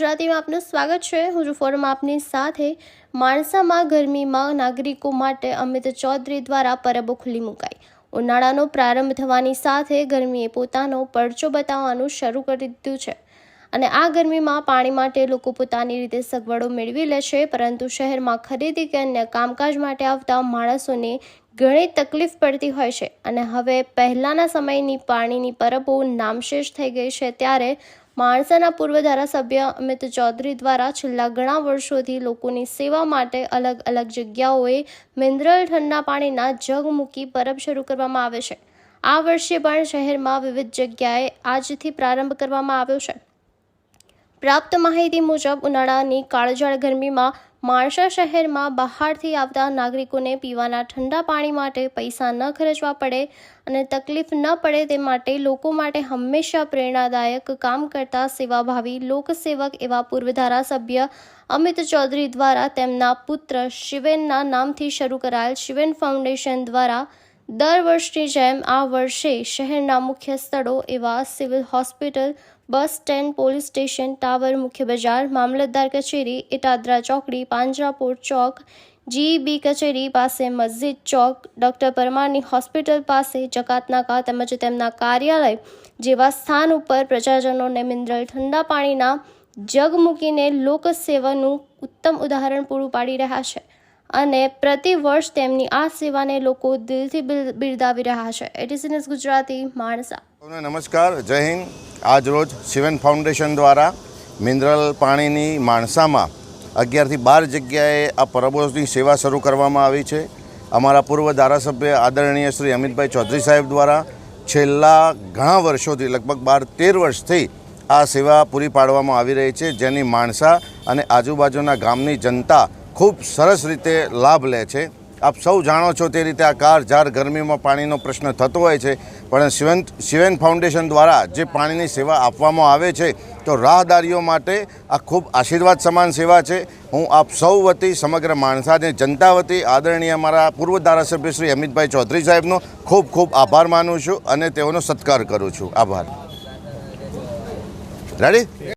ગુજરાતીમાં આપનું સ્વાગત છે. હું છું ફોરમ આપની સાથે માણસામાં ગરમીમાં નાગરિકો માટે અમિત ચૌધરી દ્વારા પરબો ખુલ્લી મુકાઈ. ઉનાળાનો પ્રારંભ થવાની સાથે ગરમીએ પોતાનો પરચો બતાવવાનું શરૂ કરી દીધું છે. અને આ ગરમીમાં પાણી માટે લોકો પોતાની રીતે સગવડો મેળવી લે છે, પરંતુ શહેરમાં ખરીદી કે અન્ય કામકાજ માટે આવતા માણસોને ઘણી તકલીફ પડતી હોય છે. અને હવે પહેલાંના સમયની પાણીની પરબો નામશેષ થઈ ગઈ છે, ત્યારે માણસાના પૂર્વ ધારાસભ્ય અમિત ચૌધરી દ્વારા છેલ્લા ઘણા વર્ષોથી લોકોની સેવા માટે અલગ અલગ જગ્યાઓએ મિનરલ ઠંડા પાણીના જગ મૂકી પરબ શરૂ કરવામાં આવે છે. આ વર્ષે પણ શહેરમાં વિવિધ જગ્યાએ આજથી પ્રારંભ કરવામાં આવ્યો છે. પ્રાપ્ત માહિતી મુજબ ઉનાળાની કાળઝાળ ગરમીમાં માણસા શહેરમાં બહારથી આવતા નાગરિકોને પીવાના ઠંડા પાણી માટે પૈસા ન ખર્ચવા પડે અને તકલીફ ન પડે તે માટે લોકો માટે હંમેશા પ્રેરણાદાયક કામ કરતા સેવાભાવી લોકસેવક એવા પૂર્વ ધારાસભ્ય અમિત ચૌધરી દ્વારા તેમના પુત્ર શિવેનના નામથી શરૂ કરાયેલ શિવેન ફાઉન્ડેશન દ્વારા દર વર્ષની જેમ આ વર્ષે શહેરના મુખ્ય સ્થળો એવા civil hospital, bus stand, police station, tower, મુખ્ય બજાર, મામલતદાર કચેરી ઇટાદરા ચોકડી પાંજરાપોર ચોક, જીઈબી કચેરી પાસે મસ્જિદ ચોક, ડૉક્ટર પરમારની હોસ્પિટલ પાસે, જકાતનાકા તેમજ તેમના કાર્યાલય જેવા સ્થાન ઉપર પ્રજાજનોને મિનરલ ઠંડા પાણીના જગ મૂકીને લોકસેવાનું ઉત્તમ ઉદાહરણ પૂરું પાડી રહ્યા છે. અને પ્રતિ વર્ષ તેમની આ સેવાને લોકો દિલથી બિરદાવી રહ્યા છે. ATC news Gujarati, Mansa. નમસ્કાર, જય હિન્દ. આજ રોજ શિવન ફાઉન્ડેશન દ્વારા મિનરલ પાણીની માણસામાં અગિયારથી બાર જગ્યાએ આ પરબોષની સેવા શરૂ કરવામાં આવી છે. અમારા પૂર્વ ધારાસભ્ય આદરણીય શ્રી અમિતભાઈ ચૌધરી સાહેબ દ્વારા છેલ્લા ઘણા વર્ષોથી, લગભગ બાર તેર વર્ષથી આ સેવા પૂરી પાડવામાં આવી રહી છે. જેની માણસા અને આજુબાજુના ગામની જનતા ખૂબ સરસ રીતે લાભ લે છે. આપ સૌ જાણો છો તે રીતે આ કાર જાર ગરમીમાં પાણીનો પ્રશ્ન થતો હોય છે. પણ શિવન શિવેન ફાઉન્ડેશન દ્વારા જે પાણીની સેવા આપવામાં આવે છે, તો રાહદારીઓ માટે આ ખૂબ આશીર્વાદ સમાન સેવા છે. હું આપ સૌ વતી સમગ્ર માણસાની, જનતા વતી આદરણીય મારા પૂર્વ ધારાસભ્ય શ્રી અમિતભાઈ ચૌધરી સાહેબનો ખૂબ ખૂબ આભાર માનું છું અને તેઓનો સત્કાર કરું છું. આભાર. રેડી